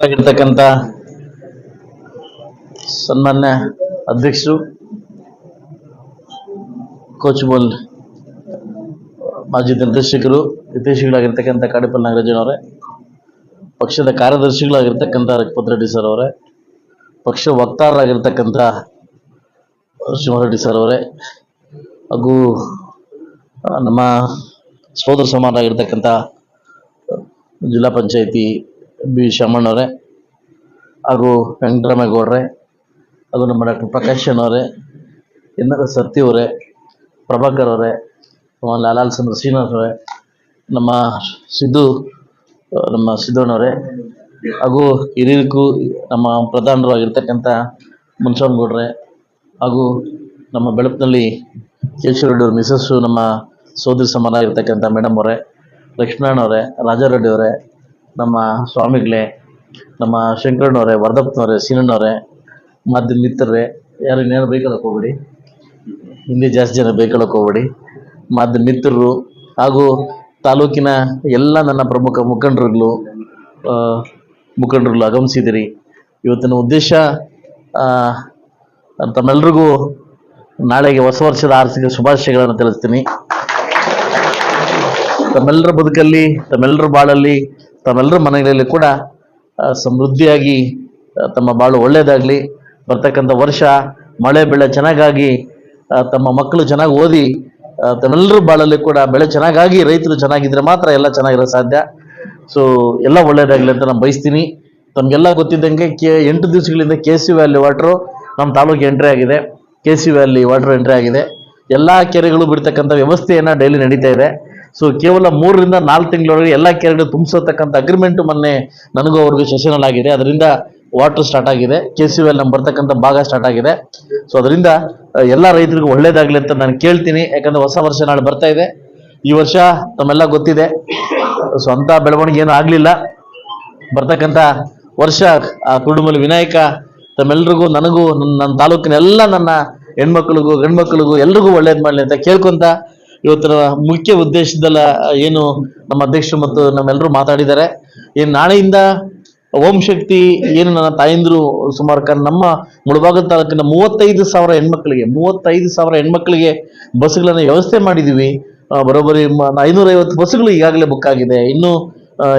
ಆಗಿರ್ತಕ್ಕಂಥ ಸನ್ಮಾನ್ಯ ಅಧ್ಯಕ್ಷರು ಕೋಚ್ಬಲ್ ಮಾಜಿ ನಿರ್ದೇಶಕರು ನಿರ್ದೇಶಕರಾಗಿರ್ತಕ್ಕಂಥ ಕಾಡಿಪಲ್ ನಾಗರಾಜನವರೇ, ಪಕ್ಷದ ಕಾರ್ಯದರ್ಶಿಗಳಾಗಿರ್ತಕ್ಕಂಥ ರಘುಪತ್ ರೆಡ್ಡಿ ಸರ್ ಅವರೇ, ಪಕ್ಷ ವಕ್ತಾರರಾಗಿರ್ತಕ್ಕಂಥ ರೆಡ್ಡಿ ಸರ್ ಅವರೇ, ಹಾಗೂ ನಮ್ಮ ಸೋದರ ಸಮಾನರಾಗಿರ್ತಕ್ಕಂಥ ಜಿಲ್ಲಾ ಪಂಚಾಯತಿ ಬಿ ಶಾಮಣ್ಣವರೇ ಹಾಗೂ ವೆಂಕಟರಾಮೇಗೌಡ್ರೆ ಹಾಗೂ ನಮ್ಮ ಡಾಕ್ಟರ್ ಪ್ರಕಾಶ್ ಅವರೇ ಎನ್ ಸತ್ತಿ ಅವರೇ ಪ್ರಭಾಕರ್ ಅವರೇ ನಮ್ಮ ಲಾಲಾಲ್ ಚಂದ್ರ ಶ್ರೀನಿವಾಸ್ ಅವರೇ ನಮ್ಮ ಸಿದ್ದು, ನಮ್ಮ ಸಿದ್ದಣ್ಣವರೇ ಹಾಗೂ ಹಿರಿಯರಿಗೂ ನಮ್ಮ ಪ್ರಧಾನರು ಆಗಿರ್ತಕ್ಕಂಥ ಮುನ್ಸವನಗೌಡ್ರೆ ಹಾಗೂ ನಮ್ಮ ಬೆಳಪಿನಲ್ಲಿ ಅವರ ಮಿಸಸ್ಸು ನಮ್ಮ ಸೋದರಿ ಸಮಾನ ಆಗಿರ್ತಕ್ಕಂಥ ಮೇಡಮ್ ಅವರೇ ಲಕ್ಷ್ಮಣ ಅವರೇ ರಾಜಾರೆಡ್ಡಿ ಅವರೇ ನಮ್ಮ ಸ್ವಾಮಿಗಳೇ, ನಮ್ಮ ಶಂಕರಣ್ಣವರೇ ವರದಪ್ಪನವರೇ ಸೀನಣ್ಣವರೇ, ಮಾಧ್ಯಮ ಮಿತ್ರರೇ, ಯಾರು ಇನ್ನೇನು ಬೈಕೊಳ್ಳೋಕೆ ಹೋಗ್ಬೇಡಿ. ಹಿಂದೆ ಜಾಸ್ತಿ ಜನ ಬೈಕೊಳ್ಳೋಕೆ ಹೋಗ್ಬೇಡಿ. ಮಾಧ್ಯಮ ಮಿತ್ರರು ಹಾಗೂ ತಾಲೂಕಿನ ಎಲ್ಲ ನನ್ನ ಪ್ರಮುಖ ಮುಖಂಡರುಗಳು ಮುಖಂಡರುಗಳು ಆಗಮಿಸಿದಿರಿ ಇವತ್ತಿನ ಉದ್ದೇಶ ತಮ್ಮೆಲ್ರಿಗೂ ನಾಳೆಗೆ ಹೊಸ ವರ್ಷದ ಆರ್ಥಿಕ ಶುಭಾಶಯಗಳನ್ನು ತಿಳಿಸ್ತೀನಿ. ತಮ್ಮೆಲ್ಲರ ಬದುಕಲ್ಲಿ ತಮ್ಮೆಲ್ಲರ ಬಾಳಲ್ಲಿ ತಮ್ಮೆಲ್ಲರ ಮನೆಗಳಲ್ಲಿ ಕೂಡ ಸಮೃದ್ಧಿಯಾಗಿ ತಮ್ಮ ಬಾಳು ಒಳ್ಳೆಯದಾಗಲಿ ಬರ್ತಕ್ಕಂಥ ವರ್ಷ, ಮಳೆ, ಬೆಳೆ ಚೆನ್ನಾಗಾಗಿ ತಮ್ಮ ಮಕ್ಕಳು ಚೆನ್ನಾಗಿ ಓದಿ ತಮ್ಮೆಲ್ಲರೂ ಬಾಳಲ್ಲಿ ಕೂಡ ಬೆಳೆ ಚೆನ್ನಾಗಾಗಿ, ರೈತರು ಚೆನ್ನಾಗಿದ್ದರೆ ಮಾತ್ರ ಎಲ್ಲ ಚೆನ್ನಾಗಿರೋ ಸಾಧ್ಯ. ಸೊ ಎಲ್ಲ ಒಳ್ಳೆಯದಾಗಲಿ ಅಂತ ನಾನು ಬಯಸ್ತೀನಿ. ತಮಗೆಲ್ಲ ಗೊತ್ತಿದ್ದಂಗೆ ಕೆ, ಎಂಟು ದಿವಸಗಳಿಂದ ಕೆ ಸಿ ವ್ಯಾಲಿ ವಾಟ್ರು ನಮ್ಮ ತಾಲೂಕು ಎಂಟ್ರಿ ಆಗಿದೆ. K C valley water entry ಆಗಿದೆ. ಎಲ್ಲ ಕೆರೆಗಳು ಬಿಡ್ತಕ್ಕಂಥ ವ್ಯವಸ್ಥೆಯನ್ನು ಡೈಲಿ ನಡೀತಾ ಇದೆ. ಸೊ ಕೇವಲ ಮೂರರಿಂದ ನಾಲ್ಕು ತಿಂಗಳೊಳಗೆ ಎಲ್ಲ ಕೆರೆಗಳು ತುಂಬಿಸತಕ್ಕಂಥ ಅಗ್ರಿಮೆಂಟ್ ಮೊನ್ನೆ ನನಗೂ ಅವ್ರಿಗೂ ಸೆಷನಲ್ ಆಗಿದೆ ಅದರಿಂದ ವಾಟರ್ ಸ್ಟಾರ್ಟ್ ಆಗಿದೆ. ಕೆ ಸಿ ವ್ಯಾಲಿ ನಮ್ಮ ಬರ್ತಕ್ಕಂಥ ಭಾಗ ಸ್ಟಾರ್ಟ್ ಆಗಿದೆ. ಸೊ ಅದರಿಂದ ಎಲ್ಲ ರೈತರಿಗೂ ಒಳ್ಳೇದಾಗಲಿ ಅಂತ ನಾನು ಕೇಳ್ತೀನಿ. ಯಾಕಂದ್ರೆ ಹೊಸ ವರ್ಷ ನಾಳೆ ಬರ್ತಾ ಇದೆ. ಈ ವರ್ಷ ತಮ್ಮೆಲ್ಲ ಗೊತ್ತಿದೆ. ಸ್ವಂತ ಬೆಳವಣಿಗೆ ಏನೂ ಆಗಲಿಲ್ಲ. ಬರ್ತಕ್ಕಂಥ ವರ್ಷ, ಆ ಕುರುಡುಮಲಿ ವಿನಾಯಕ, ತಮ್ಮೆಲ್ರಿಗೂ, ನನಗೂ ನನ್ನ ನನ್ನ ತಾಲೂಕಿನ ಎಲ್ಲ ನನ್ನ ಹೆಣ್ಮಕ್ಳಿಗೂ, ಗಂಡ್ಮಕ್ಳಿಗೂ ಎಲ್ರಿಗೂ ಒಳ್ಳೇದು ಮಾಡಲಿ ಅಂತ ಕೇಳ್ಕೊಂತ ಇವತ್ತಿನ ಮುಖ್ಯ ಉದ್ದೇಶದಲ್ಲ, ಏನು ನಮ್ಮ ಅಧ್ಯಕ್ಷರು ಮತ್ತು ನಮ್ಮೆಲ್ಲರೂ ಮಾತಾಡಿದ್ದಾರೆ. ಏನು ನಾಳೆಯಿಂದ ಓಂ ಶಕ್ತಿ, ಏನು ನನ್ನ ತಾಯಂದ್ರು ಸುಮಾರು ನಮ್ಮ ಮುಳಬಾಗದ ತಾಲೂಕಿನ ಮೂವತ್ತೈದು ಸಾವಿರ ಹೆಣ್ಮಕ್ಳಿಗೆ, ಮೂವತ್ತೈದು ಸಾವಿರ ಹೆಣ್ಮಕ್ಳಿಗೆ ಬಸ್ಗಳನ್ನು ವ್ಯವಸ್ಥೆ ಮಾಡಿದ್ದೀವಿ ಬರೋಬ್ಬರಿ ಐನೂರೈವತ್ತು ಬಸ್ಸುಗಳು ಈಗಾಗಲೇ ಬುಕ್ ಆಗಿದೆ. ಇನ್ನೂ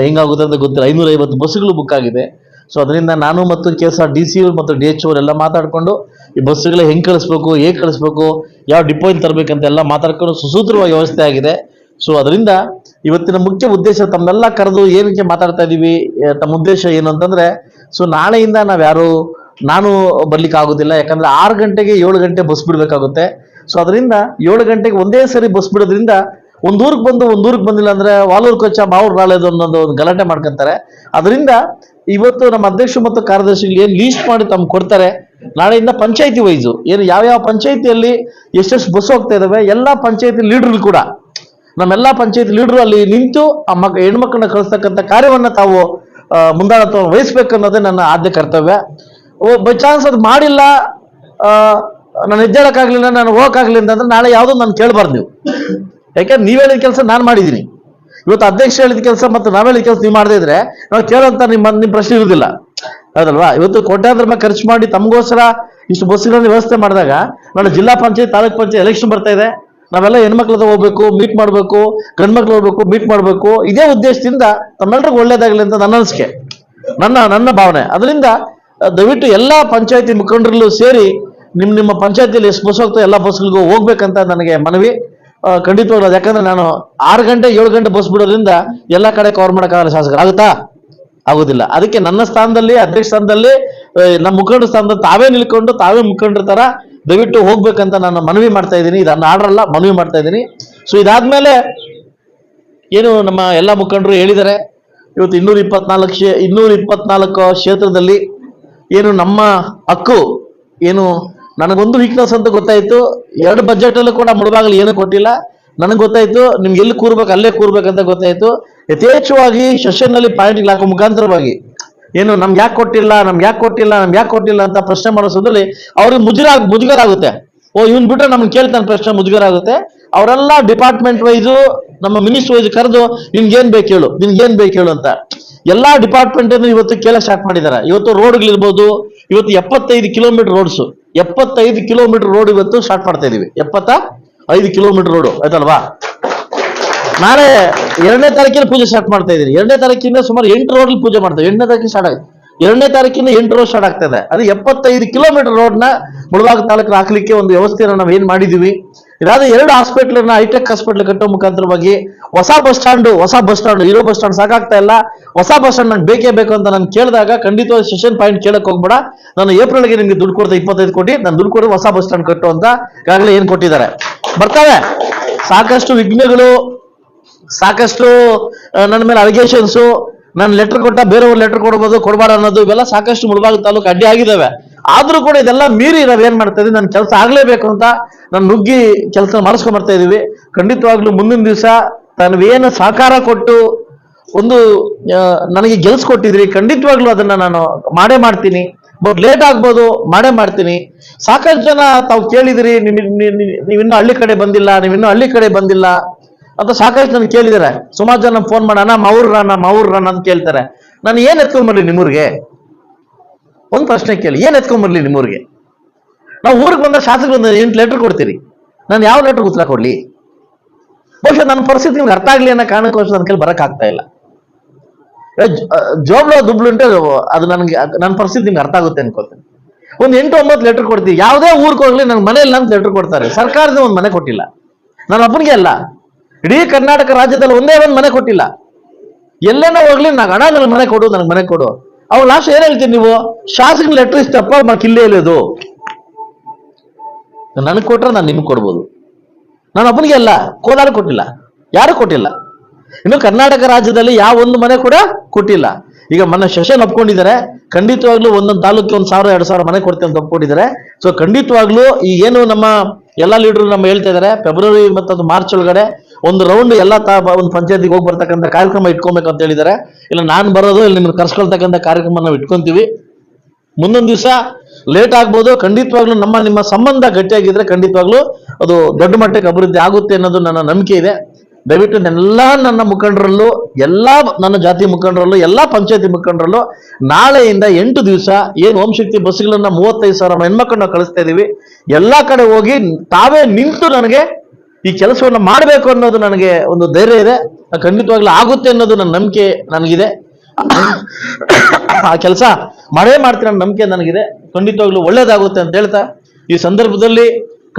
ಹೆಂಗಾಗುತ್ತೆ ಅಂತ ಗೊತ್ತಿಲ್ಲ. ಐನೂರೈವತ್ತು ಬಸ್ಸುಗಳು ಬುಕ್ ಆಗಿದೆ. ಸೊ ಅದರಿಂದ ನಾನು ಮತ್ತು K S R D C ಮತ್ತು ಡಿ ಎಚ್ ಅವರೆಲ್ಲ ಮಾತಾಡಿಕೊಂಡು ಈ ಬಸ್ಸುಗಳ ಹೆಂಗೆ ಕಳಿಸ್ಬೇಕು, ಹೇಗೆ ಕಳಿಸ್ಬೇಕು, ಯಾವ ಡಿಪೋಯಿಂದ ತರಬೇಕಂತ ಎಲ್ಲ ಮಾತಾಡ್ಕೊಂಡು ಸುಸೂತ್ರವಾಗಿ ವ್ಯವಸ್ಥೆ ಆಗಿದೆ. ಸೊ ಅದರಿಂದ ಇವತ್ತಿನ ಮುಖ್ಯ ಉದ್ದೇಶ ತಮ್ಮೆಲ್ಲ ಕರೆದು ಏನಕ್ಕೆ ಮಾತಾಡ್ತಾ ಇದ್ದೀವಿ ತಮ್ಮ ಉದ್ದೇಶ ಏನು ಅಂತಂದರೆ ಸೊ ನಾಳೆಯಿಂದ ನಾವು ಯಾರು, ನಾನು ಬರ್ಲಿಕ್ಕೆ ಆಗೋದಿಲ್ಲ, ಯಾಕಂದ್ರೆ ಆರು ಗಂಟೆಗೆ ಏಳು ಗಂಟೆ ಬಸ್ ಬಿಡಬೇಕಾಗುತ್ತೆ. ಸೊ ಅದರಿಂದ ಏಳು ಗಂಟೆಗೆ ಒಂದೇ ಸರಿ ಬಸ್ ಬಿಡೋದ್ರಿಂದ ಒಂದೂರಿಗೆ ಬಂದು ಒಂದೂರಿಗೆ ಬಂದಿಲ್ಲ ಅಂದ್ರೆ ವಾಲೂರ್ ಕೊಚ್ಚ, ಮಾವೂರು ಬಾಳೆದು ಅನ್ನೋದು ಒಂದು ಗಲಾಟೆ ಮಾಡ್ಕೊತಾರೆ. ಅದರಿಂದ ಇವತ್ತು ನಮ್ಮ ಅಧ್ಯಕ್ಷರು ಮತ್ತು ಕಾರ್ಯದರ್ಶಿಗಳು ಏನು ಲೀಸ್ಟ್ ಮಾಡಿ ತಮ್ಗೆ ಕೊಡ್ತಾರೆ. ನಾಳೆಯಿಂದ ಪಂಚಾಯತಿ ವೈಸು ಏನು ಯಾವ ಯಾವ ಪಂಚಾಯತಿಯಲ್ಲಿ ಎಷ್ಟೆಷ್ಟು ಬಸ್ ಹೋಗ್ತಾ ಇದಾವೆ, ಎಲ್ಲ ಪಂಚಾಯತಿ ಲೀಡರ್ಗಳು ಕೂಡ. ನಮ್ಮೆಲ್ಲ ಪಂಚಾಯತ್ ಲೀಡರ್ ಅಲ್ಲಿ ನಿಂತು ಆ ಮಕ್ ಹೆಣ್ಮಕ್ಳನ್ನ ಕಳಿಸ್ತಕ್ಕಂಥ ಕಾರ್ಯವನ್ನ ತಾವು ಮುಂದಾಳತ್ವ ವಹಿಸ್ಬೇಕು ಅನ್ನೋದೇ ನನ್ನ ಆದ್ಯ ಕರ್ತವ್ಯ. ಬೈ ಚಾನ್ಸ್ ಅದು ಮಾಡಿಲ್ಲ ನಾನು ಎದ್ದೇಳಕ್ಕಾಗ್ಲಿಲ್ಲ, ನಾನು ಹೋಗಕ್ಕಾಗ್ಲಿಲ್ಲ ಅಂತಂದ್ರೆ ನಾಳೆ ಯಾವುದೋ ನಾನು ಕೇಳಬಾರ್ದು ನೀವು. ಯಾಕಂದ್ರೆ ನೀವು ಹೇಳಿದ ಕೆಲಸ ನಾನು ಮಾಡಿದ್ದೀನಿ. ಇವತ್ತು ಅಧ್ಯಕ್ಷ ಹೇಳಿದ ಕೆಲಸ ಮತ್ತು ನಾವ್ ಹೇಳಿದ ಕೆಲಸ ನೀವು ಮಾಡದೇ ಇದ್ರೆ, ನಾವು ಕೇಳೋಂತ ನಿಮ್ಮ ನಿಮ್ಮ ಪ್ರಶ್ನೆ ಇರುವುದಿಲ್ಲ ಹೌದಲ್ವಾ? ಇವತ್ತು ಕೋಟ್ಯಾಂತರ ಮೇಲೆ ಖರ್ಚು ಮಾಡಿ ತಮಗೋಸ್ಕರ ಇಷ್ಟು ಬಸ್ಸುಗಳನ್ನು ವ್ಯವಸ್ಥೆ ಮಾಡಿದಾಗ, ನಾಳೆ ಜಿಲ್ಲಾ ಪಂಚಾಯತ್, ತಾಲೂಕ್ ಪಂಚಾಯತ್ ಎಲೆಕ್ಷನ್ ಬರ್ತಾ ಇದೆ. ನಾವೆಲ್ಲ ಹೆಣ್ಮಕ್ಳ ಹೋಗ್ಬೇಕು ಮೀಟ್ ಮಾಡಬೇಕು, ಗಂಡ್ಮಕ್ಳು ಹೋಗ್ಬೇಕು ಮೀಟ್ ಮಾಡಬೇಕು. ಇದೇ ಉದ್ದೇಶದಿಂದ ತಮ್ಮೆಲ್ರಿಗೂ ಒಳ್ಳೇದಾಗಲಿ ಅಂತ ನನ್ನ ಅನಿಸಿಕೆ. ನನ್ನ ನನ್ನ ಭಾವನೆ. ಅದರಿಂದ ದಯವಿಟ್ಟು ಎಲ್ಲ ಪಂಚಾಯತಿ ಮುಖಂಡರಲ್ಲೂ ಸೇರಿ ನಿಮ್ಮ ನಿಮ್ಮ ಪಂಚಾಯತಿಯಲ್ಲಿ ಎಷ್ಟು ಬಸ್ ಹೋಗ್ತೋ ಎಲ್ಲ ಬಸ್ಗಳಿಗೂ ಹೋಗ್ಬೇಕಂತ ನನಗೆ ಮನವಿ. ಖಂಡಿತವಾಗ್ಲೂ ಯಾಕಂದ್ರೆ ನಾನು ಆರು ಗಂಟೆ, ಏಳು ಗಂಟೆ ಬಸ್ ಬಿಡೋದ್ರಿಂದ ಎಲ್ಲ ಕಡೆ ಕವರ್ ಮಾಡೋಕ್ಕಾಗಲ್ಲ ಶಾಸಕರು. ಆಗುತ್ತಾ? ಆಗೋದಿಲ್ಲ. ಅದಕ್ಕೆ ನನ್ನ ಸ್ಥಾನದಲ್ಲಿ, ಅಧ್ಯಕ್ಷ ಸ್ಥಾನದಲ್ಲಿ ನಮ್ಮ ಮುಖಂಡ ಸ್ಥಾನದಲ್ಲಿ ತಾವೇ ನಿಲ್ಕೊಂಡು, ತಾವೇ ಮುಖಂಡರ ತರ ದಯವಿಟ್ಟು ಹೋಗ್ಬೇಕಂತ ನಾನು ಮನವಿ ಮಾಡ್ತಾ ಇದ್ದೀನಿ. ಇದು ನನ್ನ ಆರ್ಡರ್ ಅಲ್ಲ, ಮನವಿ ಮಾಡ್ತಾ ಇದ್ದೀನಿ. ಸೊ ಇದಾದ್ಮೇಲೆ ಏನು ನಮ್ಮ ಎಲ್ಲ ಮುಖಂಡರು ಹೇಳಿದ್ದಾರೆ, ಇವತ್ತು ಇನ್ನೂರ ಇಪ್ಪತ್ನಾಲ್ಕು ಇನ್ನೂರ ಇಪ್ಪತ್ನಾಲ್ಕು ಕ್ಷೇತ್ರದಲ್ಲಿ ಏನು ನಮ್ಮ ಹಕ್ಕು ಏನು ನನಗೊಂದು ವೀಕ್ನೆಸ್ ಅಂತ ಗೊತ್ತಾಯ್ತು. ಎರಡು ಬಜೆಟ್ ಅಲ್ಲೂ ಕೂಡ ಮುಳುಬಾಗಲು ಏನು ಕೊಟ್ಟಿಲ್ಲ. ನನಗೆ ಗೊತ್ತಾಯ್ತು, ನಿಮ್ಗೆ ಎಲ್ಲಿ ಕೂರ್ಬೇಕು ಅಲ್ಲೇ ಕೂರ್ಬೇಕಂತ ಗೊತ್ತಾಯ್ತು. ಯಥೇಚ್ಛವಾಗಿ ಸೆಷನ್ನಲ್ಲಿ ಪಾಯಿಂಟ್ ಹಾಕೋ ಮುಖಾಂತರವಾಗಿ. ಏನು, ನಮ್ಗೆ ಯಾಕೆ ಕೊಟ್ಟಿಲ್ಲ, ನಮ್ಗೆ ಯಾಕೆ ಕೊಟ್ಟಿಲ್ಲ, ನಮ್ಗೆ ಯಾಕೆ ಕೊಟ್ಟಿಲ್ಲ ಅಂತ ಪ್ರಶ್ನೆ ಮಾಡೋ ಸಂದರ್ಭದಲ್ಲಿ ಅವ್ರಿಗೆ ಮುಜುಗರ ಆಗ್- ಮುಜುಗರ ಆಗುತ್ತೆ ಓ, ಇವ್ನ್ ಬಿಟ್ರೆ ನಮ್ಗೆ ಕೇಳ್ತಾನೆ ಪ್ರಶ್ನೆ ಮುಜುಗರ ಆಗುತ್ತೆ ಅವರೆಲ್ಲ ಡಿಪಾರ್ಟ್ಮೆಂಟ್ ವೈಸು ನಮ್ಮ ಮಿನಿಸ್ಟರ್ ವೈಸ್ ಕರೆದು ನಿನ್ಗೇನ್ ಬೇಕು ಹೇಳು ನಿನ್ಗೇನ್ ಬೇಕು ಹೇಳು ಅಂತ. ಎಲ್ಲಾ ಡಿಪಾರ್ಟ್ಮೆಂಟ್ ಇವತ್ತು ಕೇಳಕ್ ಸ್ಟಾರ್ಟ್ ಮಾಡಿದ್ದಾರೆ. ಇವತ್ತು ರೋಡ್ಗಳಿರ್ಬೋದು ಇವತ್ತು ಎಪ್ಪತ್ತೈದು ಕಿಲೋಮೀಟರ್ ರೋಡ್ಸ್ ಎಪ್ಪತ್ತೈದು ಕಿಲೋಮೀಟರ್ ರೋಡ್ ಇವತ್ತು ಸ್ಟಾರ್ಟ್ ಮಾಡ್ತಾ ಇದೀವಿ. ಎಪ್ಪತ್ತ ಐದು ಕಿಲೋಮೀಟರ್ ರೋಡ್ ಆಯ್ತಲ್ವಾ? ನಾಳೆ ಎರಡನೇ ತಾರೀಕಿನ ಪೂಜೆ ಸ್ಟಾರ್ಟ್ ಮಾಡ್ತಾ ಇದೀನಿ. ಎರಡನೇ ತಾರೀಕಿನ ಸುಮಾರು ಎಂಟು ರೋಡ್ ಪೂಜೆ ಮಾಡ್ತೇವೆ. ಎಂಟನೇ ತಾರೀಕಿನ ಸ್ಟಾರ್ಟ್ ಆಗುತ್ತೆ ಎರಡನೇ ತಾರೀಕಿನ ಎಂಟು ರೋಡ್ ಸ್ಟಾರ್ಟ್ ಆಗ್ತದೆ ಅದು ಎಪ್ಪತ್ತೈದು ಕಿಲೋಮೀಟರ್ ರೋಡ್ನ ಮುಳಬಾಗ ತಾಲೂಕು ಹಾಕ್ಲಿಕ್ಕೆ ಒಂದು ವ್ಯವಸ್ಥೆಯನ್ನು ನಾವು ಏನ್ ಮಾಡಿದೀವಿ? ಇದಾದ ಎರಡು ಹಾಸ್ಪಿಟಲ್ನ ಹೈಟೆಕ್ ಹಾಸ್ಪಿಟಲ್ ಕಟ್ಟೋ ಮುಖಾಂತರವಾಗಿ ಹೊಸ ಬಸ್ ಸ್ಟಾಂಡ್ ಹೊಸ ಬಸ್ ಸ್ಟಾಂಡ್ ಇರೋ ಬಸ್ ಸ್ಟಾಂಡ್ ಸಾಕಾಗ್ತಾ ಇಲ್ಲ. ಹೊಸ ಬಸ್ ಸ್ಟಾಂಡ್ ನಂಗೆ ಬೇಕೇ ಬೇಕು ಅಂತ ನಾನು ಕೇಳಿದಾಗ ಖಂಡಿತವಾಗಿ ಸೆಷನ್ ಪಾಯಿಂಟ್ ಕೇಳಕ್ ಹೋಗ್ಬೇಡ. ನಾನು ಏಪ್ರಿಲ್ಗೆ ನಿಮ್ಗೆ ದುಡ್ಡು ಕೊಡ್ತಾ ಇಪ್ಪತ್ತೈದು ಕೋಟಿ, ನಾನು ದುಡ್ಡು ಕೊಡಿ ಹೊಸ ಬಸ್ ಸ್ಟಾಂಡ್ ಕಟ್ಟು ಅಂತ ಈಗಾಗಲೇ ಏನು ಕೊಟ್ಟಿದ್ದಾರೆ. ಬರ್ತವೆ. ಸಾಕಷ್ಟು ವಿಘ್ನಗಳು, ಸಾಕಷ್ಟು ನನ್ನ ಮೇಲೆ ಅಲಿಗೇಷನ್ಸು ನಾನು ಲೆಟರ್ ಕೊಟ್ಟ, ಬೇರೆಯವ್ರು ಲೆಟರ್ ಕೊಡ್ಬೋದು ಕೊಡಬಾರ ಅನ್ನೋದು ಇವೆಲ್ಲ ಸಾಕಷ್ಟು ಮುಳಬಾಗ ತಾಲೂಕು ಅಡ್ಡಿ ಆಗಿದ್ದಾವೆ ಆದ್ರೂ ಕೂಡ ಇದೆಲ್ಲ ಮೀರಿ ನಾವ್ ಏನ್ ಮಾಡ್ತಾ ಇದೀವಿ? ನನ್ನ ಕೆಲಸ ಆಗ್ಲೇಬೇಕು ಅಂತ ನಾನು ನುಗ್ಗಿ ಕೆಲಸ ಮಾಡಿಸ್ಕೊಂಡ್ ಬರ್ತಾ ಖಂಡಿತವಾಗ್ಲೂ ಮುಂದಿನ ದಿವಸ ತಾವೇನು ಸಹಕಾರ ಕೊಟ್ಟು ಒಂದು ನನಗೆ ಗೆಲ್ಸ್ಕೊಟ್ಟಿದ್ರಿ ಖಂಡಿತವಾಗ್ಲೂ ಅದನ್ನ ನಾನು ಮಾಡೇ ಮಾಡ್ತೀನಿ. ಬಟ್ ಲೇಟ್ ಆಗ್ಬೋದು, ಮಾಡೇ ಮಾಡ್ತೀನಿ. ಸಾಕಷ್ಟು ಜನ ತಾವು ಕೇಳಿದಿರಿ ನೀವಿನ್ನೂ ಹಳ್ಳಿ ಕಡೆ ಬಂದಿಲ್ಲ ನೀವಿನ್ನೂ ಹಳ್ಳಿ ಕಡೆ ಬಂದಿಲ್ಲ ಅಂತ ಸಾಕಷ್ಟು ನನ್ಗೆ ಕೇಳಿದಾರೆ. ಸುಮಾರು ಜನ ಫೋನ್ ಮಾಡೋಣ ಮಾವ್ರನ್ನ ಮಾವ್ರನ್ನ ಅಂತ ಕೇಳ್ತಾರೆ. ನಾನು ಏನ್ ಎತ್ಕೊಂಬರ್ಲಿ ನಿಮ್ಮೂರಿಗೆ? ಒಂದ್ ಪ್ರಶ್ನೆ ಕೇಳಿ, ಏನು ಎತ್ಕೊಂಬರ್ಲಿ ನಿಮ್ಮೂರಿಗೆ ನಾವು ಊರಿಗೆ ಬಂದ ಶಾಸಕರು ಬಂದ ಎಂಟು ಲೆಟ್ರ್ ಕೊಡ್ತೀರಿ. ನಾನು ಯಾವ ಲೆಟ್ರ್ ಉತ್ತರ ಕೊಡ್ಲಿ? ಬಹುಶಃ ನನ್ನ ಪರಿಸ್ಥಿತಿ ನಿಮ್ಗೆ ಅರ್ಥ ಆಗಲಿ ಅನ್ನೋ ಕಾರಣಕ್ಕೋಸ್ಕರ ನನ್ನ ಕೈಲಿ ಬರಕ್ ಆಗ್ತಾ ಇಲ್ಲ. ಜೋಬ್ಲ ದುಬ್ಳು ಉಂಟೆ, ಅದು ನನಗೆ ನನ್ನ ಪರಿಸ್ಥಿತಿ ನಿಮ್ಗೆ ಅರ್ಥ ಆಗುತ್ತೆ ಅನ್ಕೋತೀನಿ. ಒಂದು ಎಂಟು ಒಂಬತ್ತು ಲೆಟ್ರ್ ಕೊಡ್ತೀವಿ, ಯಾವುದೇ ಊರಿಗೆ ಹೋಗ್ಲಿ ನನ್ನ ಮನೆಯಲ್ಲಿ ಅಂತ ಲೆಟ್ರ್ ಕೊಡ್ತಾರೆ. ಸರ್ಕಾರದ ಒಂದು ಮನೆ ಕೊಟ್ಟಿಲ್ಲ. ನನ್ನ ಅಪ್ಪನಿಗೆ ಅಲ್ಲ. ಇಡೀ ಕರ್ನಾಟಕ ರಾಜ್ಯದಲ್ಲಿ ಒಂದೇ ಒಂದು ಮನೆ ಕೊಟ್ಟಿಲ್ಲ. ಎಲ್ಲೇನೋ ಹೋಗ್ಲಿ ನಾನು ಹಣ ನನಗೆ ಮನೆ ಕೊಡು ನನಗೆ ಮನೆ ಕೊಡು. ಅವ್ ಲಾಸ್ಟ್ ಏನ್ ಹೇಳ್ತೀನಿ ನೀವು? ಶಾಸಕ ಲೆಟರ್ ಇಷ್ಟಪ್ಪ ಮಾಡಕ್ಕೆ ಇಲ್ಲೇ ಇಲ್ಲದು ನನಗೆ ಕೊಟ್ರೆ ನಾನು ನಿಮ್ಗೆ ಕೊಡ್ಬೋದು. ನಾನು ಒಬ್ಬನಿಗೆ ಅಲ್ಲ ಕೋಲಾರ ಕೊಟ್ಟಿಲ್ಲ. ಯಾರು ಕೊಟ್ಟಿಲ್ಲ. ಇನ್ನು ಕರ್ನಾಟಕ ರಾಜ್ಯದಲ್ಲಿ ಯಾವ ಒಂದು ಮನೆ ಕೂಡ ಕೊಟ್ಟಿಲ್ಲ. ಈಗ ಮೊನ್ನೆ ಸೆಷನ್ ಒಪ್ಕೊಂಡಿದ್ದಾರೆ, ಖಂಡಿತವಾಗ್ಲೂ ಒಂದೊಂದು ತಾಲೂಕಿಗೆ ಒಂದು ಸಾವಿರ, ಎರಡು ಸಾವಿರ ಮನೆ ಕೊಡ್ತೀವಿ ಅಂತ ಒಪ್ಕೊಂಡಿದ್ದಾರೆ. ಸೊ ಖಂಡಿತವಾಗ್ಲೂ ಈ ಏನು ನಮ್ಮ ಎಲ್ಲ ಲೀಡರ್ ನಮ್ಮ ಹೇಳ್ತಾ ಇದ್ದಾರೆ ಫೆಬ್ರವರಿ ಮತ್ತೊಂದು ಮಾರ್ಚ್ ಒಳಗಡೆ ಒಂದು ರೌಂಡ್ ಎಲ್ಲ ತಾ ಒಂದು ಪಂಚಾಯತಿಗೆ ಹೋಗಿ ಬರ್ತಕ್ಕಂಥ ಕಾರ್ಯಕ್ರಮ ಇಟ್ಕೊಬೇಕು ಅಂತ ಹೇಳಿದ್ದಾರೆ. ಇಲ್ಲ, ನಾನು ಬರೋದು, ಇಲ್ಲಿ ನಿಮ್ಮನ್ನು ಕರ್ಸ್ಕೊಳ್ತಕ್ಕಂಥ ಕಾರ್ಯಕ್ರಮ ನಾವು ಇಟ್ಕೊಂತೀವಿ. ಮುಂದೊಂದು ದಿವಸ ಲೇಟ್ ಆಗ್ಬೋದು, ಖಂಡಿತವಾಗ್ಲೂ ನಮ್ಮ ನಿಮ್ಮ ಸಂಬಂಧ ಗಟ್ಟಿಯಾಗಿದ್ರೆ ಖಂಡಿತವಾಗ್ಲೂ ಅದು ದೊಡ್ಡ ಮಟ್ಟಕ್ಕೆ ಅಭಿವೃದ್ಧಿ ಆಗುತ್ತೆ ಅನ್ನೋದು ನನ್ನ ನಂಬಿಕೆ ಇದೆ. ದಯವಿಟ್ಟು ಎಲ್ಲ ನನ್ನ ಮುಖಂಡರಲ್ಲೂ, ಎಲ್ಲ ನನ್ನ ಜಾತಿ ಮುಖಂಡರಲ್ಲೂ, ಎಲ್ಲ ಪಂಚಾಯತಿ ಮುಖಂಡರಲ್ಲೂ, ನಾಳೆಯಿಂದ ಎಂಟು ದಿವಸ ಏನು ಓಂ ಶಕ್ತಿ ಬಸ್ಗಳನ್ನ ಮೂವತ್ತೈದು ಸಾವಿರ ಹೆಣ್ಮಕ್ಕಳನ್ನ ಕಳಿಸ್ತಾ ಇದೀವಿ. ಎಲ್ಲ ಕಡೆ ಹೋಗಿ ತಾವೇ ನಿಂತು ನನಗೆ ಈ ಕೆಲಸವನ್ನ ಮಾಡಬೇಕು ಅನ್ನೋದು ನನಗೆ ಒಂದು ಧೈರ್ಯ ಇದೆ. ಖಂಡಿತವಾಗ್ಲೂ ಆಗುತ್ತೆ ಅನ್ನೋದು ನನ್ನ ನಂಬಿಕೆ ನನಗಿದೆ. ಆ ಕೆಲಸ ಮಾಡೇ ಮಾಡ್ತೀನಿ ಅನ್ನೋ ನಂಬಿಕೆ ನನಗಿದೆ. ಖಂಡಿತವಾಗ್ಲೂ ಒಳ್ಳೇದಾಗುತ್ತೆ ಅಂತ ಹೇಳ್ತಾ, ಈ ಸಂದರ್ಭದಲ್ಲಿ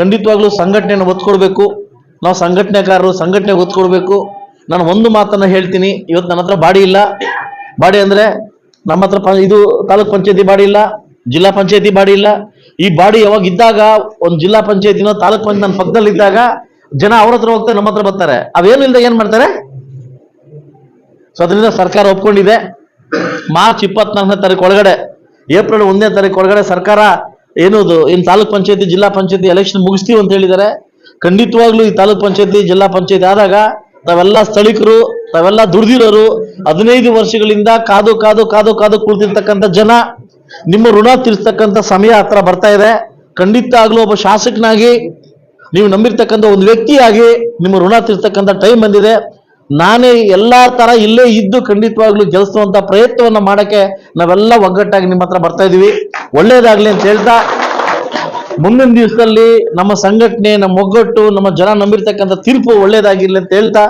ಖಂಡಿತವಾಗ್ಲೂ ಸಂಘಟನೆಯನ್ನು ಒತ್ಕೊಡ್ಬೇಕು ಕೊಡಬೇಕು. ನಾವು ಸಂಘಟನೆಕಾರರು ಸಂಘಟನೆ ಒತ್ತು ನಾನು ಒಂದು ಮಾತನ್ನು ಹೇಳ್ತೀನಿ. ಇವತ್ತು ನನ್ನ ಹತ್ರ ಬಾಡಿ ಇಲ್ಲ. ಬಾಡಿ ಅಂದರೆ ನಮ್ಮ ಹತ್ರ ಇದು ತಾಲೂಕ್ ಪಂಚಾಯತಿ ಬಾಡಿ ಇಲ್ಲ, ಜಿಲ್ಲಾ ಪಂಚಾಯತಿ ಬಾಡಿ ಇಲ್ಲ. ಈ ಬಾಡಿ ಯಾವಾಗ ಇದ್ದಾಗ, ಒಂದು ಜಿಲ್ಲಾ ಪಂಚಾಯತಿನೋ ತಾಲೂಕ್ ಪಂಚಾಯತ್ ನನ್ನ ಪಕ್ಕದಲ್ಲಿ ಇದ್ದಾಗ ಜನ ಅವ್ರ ಹತ್ರ ಹೋಗ್ತಾರೆ ನಮ್ಮ ಹತ್ರ ಬರ್ತಾರೆ. ಅವೇನು ಇಲ್ಲದೆ ಏನು ಮಾಡ್ತಾರೆ? ಸೊ ಅದರಿಂದ ಸರ್ಕಾರ ಒಪ್ಕೊಂಡಿದೆ. ಮಾರ್ಚ್ ಇಪ್ಪತ್ನಾಲ್ಕನೇ ತಾರೀಕು ಒಳಗಡೆ, ಏಪ್ರಿಲ್ ಒಂದನೇ ತಾರೀಕು ಒಳಗಡೆ ಸರ್ಕಾರ ಏನದು, ಏನು ತಾಲೂಕ್ ಪಂಚಾಯತಿ, ಜಿಲ್ಲಾ ಪಂಚಾಯತಿ ಎಲೆಕ್ಷನ್ ಮುಗಿಸ್ತೀವಿ ಅಂತ ಹೇಳಿದ್ದಾರೆ. ಖಂಡಿತವಾಗ್ಲೂ ಈ ತಾಲೂಕ್ ಪಂಚಾಯತಿ, ಜಿಲ್ಲಾ ಪಂಚಾಯತಿ ಆದಾಗ ತಾವೆಲ್ಲ ಸ್ಥಳೀಕರು, ತಾವೆಲ್ಲ ದುಡ್ದಿರೋರು ಹದಿನೈದು ವರ್ಷಗಳಿಂದ ಕಾದು ಕಾದು ಕಾದು ಕಾದು ಕುಳಿತಿರ್ತಕ್ಕಂಥ ಜನ, ನಿಮ್ಮ ಋಣ ತೀರಿಸ್ತಕ್ಕಂಥ ಸಮಯ ಹತ್ರ ಬರ್ತಾ ಇದೆ. ಖಂಡಿತ ಆಗ್ಲೂ ಒಬ್ಬ ಶಾಸಕನಾಗಿ ನೀವು ನಂಬಿರ್ತಕ್ಕಂಥ ಒಂದು ವ್ಯಕ್ತಿಯಾಗಿ ನಿಮ್ಮ ಋಣ ತೀರ್ತಕ್ಕಂಥ ಟೈಮ್ ಬಂದಿದೆ. ನಾನೇ ಎಲ್ಲಾ ತರ ಇಲ್ಲೇ ಇದ್ದು ಖಂಡಿತವಾಗ್ಲೂ ಗೆಲ್ಸುವಂತ ಪ್ರಯತ್ನವನ್ನ ಮಾಡಕ್ಕೆ ನಾವೆಲ್ಲ ಒಗ್ಗಟ್ಟಾಗಿ ನಿಮ್ಮ ಹತ್ರ ಬರ್ತಾ ಇದೀವಿ. ಒಳ್ಳೇದಾಗ್ಲಿ ಅಂತ ಹೇಳ್ತಾ ಮುಂದಿನ ದಿವಸದಲ್ಲಿ ನಮ್ಮ ಸಂಘಟನೆ, ನಮ್ಮ ಒಗ್ಗಟ್ಟು, ನಮ್ಮ ಜನ ನಂಬಿರ್ತಕ್ಕಂಥ ತೀರ್ಪು ಒಳ್ಳೇದಾಗಿರ್ಲಿ ಅಂತ ಹೇಳ್ತಾ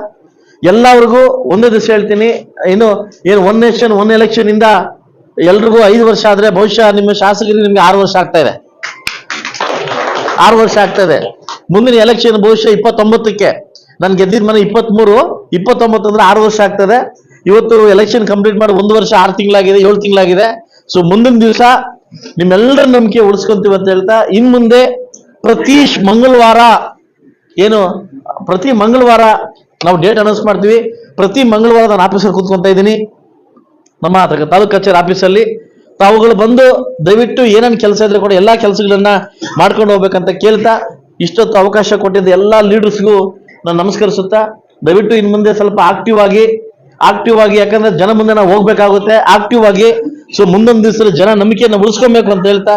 ಎಲ್ಲರಿಗೂ ಒಂದೇ ದಿವಸ ಹೇಳ್ತೀನಿ. ಏನು ಏನು ಒನ್ ನೇಷನ್ ಒನ್ ಎಲೆಕ್ಷನ್ ಇಂದ ಎಲ್ರಿಗೂ ಐದು ವರ್ಷ ಆದ್ರೆ ಬಹುಶಃ ನಿಮ್ಮ ಶಾಸಕರಿಗೆ ನಿಮ್ಗೆ ಆರು ವರ್ಷ ಆಗ್ತಾ ಇದೆ. ಆರು ವರ್ಷ ಆಗ್ತಾ ಇದೆ. ಮುಂದಿನ ಎಲೆಕ್ಷನ್ ಬಹುಶಃ ಇಪ್ಪತ್ತೊಂಬತ್ತಕ್ಕೆ. ನಾನು ಗೆದ್ದಿದ್ ಮನೆ ಇಪ್ಪತ್ಮೂರು, ಇಪ್ಪತ್ತೊಂಬತ್ತು ಅಂದ್ರೆ ಆರು ವರ್ಷ ಆಗ್ತದೆ ಇವತ್ತು ಎಲೆಕ್ಷನ್ ಕಂಪ್ಲೀಟ್ ಮಾಡಿ ಒಂದು ವರ್ಷ ಆರು ತಿಂಗಳಾಗಿದೆ, ಏಳು ತಿಂಗಳಾಗಿದೆ. ಸೊ ಮುಂದಿನ ದಿವಸ ನಿಮ್ಮೆಲ್ಲರ ನಂಬಿಕೆ ಉಳಿಸ್ಕೊಂತೀವಿ ಅಂತ ಹೇಳ್ತಾ, ಇನ್ ಮುಂದೆ ಪ್ರತಿ ಮಂಗಳವಾರ ಏನು, ಪ್ರತಿ ಮಂಗಳವಾರ ನಾವು ಡೇಟ್ ಅನೌನ್ಸ್ ಮಾಡ್ತೀವಿ. ಪ್ರತಿ ಮಂಗಳವಾರ ನಾನು ಆಫೀಸಲ್ಲಿ ಕೂತ್ಕೊಂತ ಇದ್ದೀನಿ. ನಮ್ಮ ತಾಲೂಕು ಕಚೇರಿ ಆಫೀಸಲ್ಲಿ ತಾವುಗಳು ಬಂದು ದಯವಿಟ್ಟು ಏನೇನು ಕೆಲಸ ಇದ್ರೆ ಕೂಡ ಎಲ್ಲಾ ಕೆಲಸಗಳನ್ನ ಮಾಡ್ಕೊಂಡು ಹೋಗ್ಬೇಕಂತ ಕೇಳ್ತಾ, ಇಷ್ಟೊತ್ತು ಅವಕಾಶ ಕೊಟ್ಟಿದ್ದ ಎಲ್ಲಾ ಲೀಡರ್ಸ್ಗೂ ನಾನು ನಮಸ್ಕರಿಸುತ್ತಾ, ದಯವಿಟ್ಟು ಇನ್ ಮುಂದೆ ಸ್ವಲ್ಪ ಆಕ್ಟಿವ್ ಆಗಿ ಆಕ್ಟಿವ್ ಆಗಿ, ಯಾಕಂದ್ರೆ ಜನ ಮುಂದೆ ನಾವು ಹೋಗ್ಬೇಕಾಗುತ್ತೆ. ಆಕ್ಟಿವ್ ಆಗಿ ಸೊ ಮುಂದೊಂದು ದಿವಸ ಜನ ನಂಬಿಕೆಯನ್ನು ಉಳಿಸ್ಕೊಬೇಕು ಅಂತ ಹೇಳ್ತಾ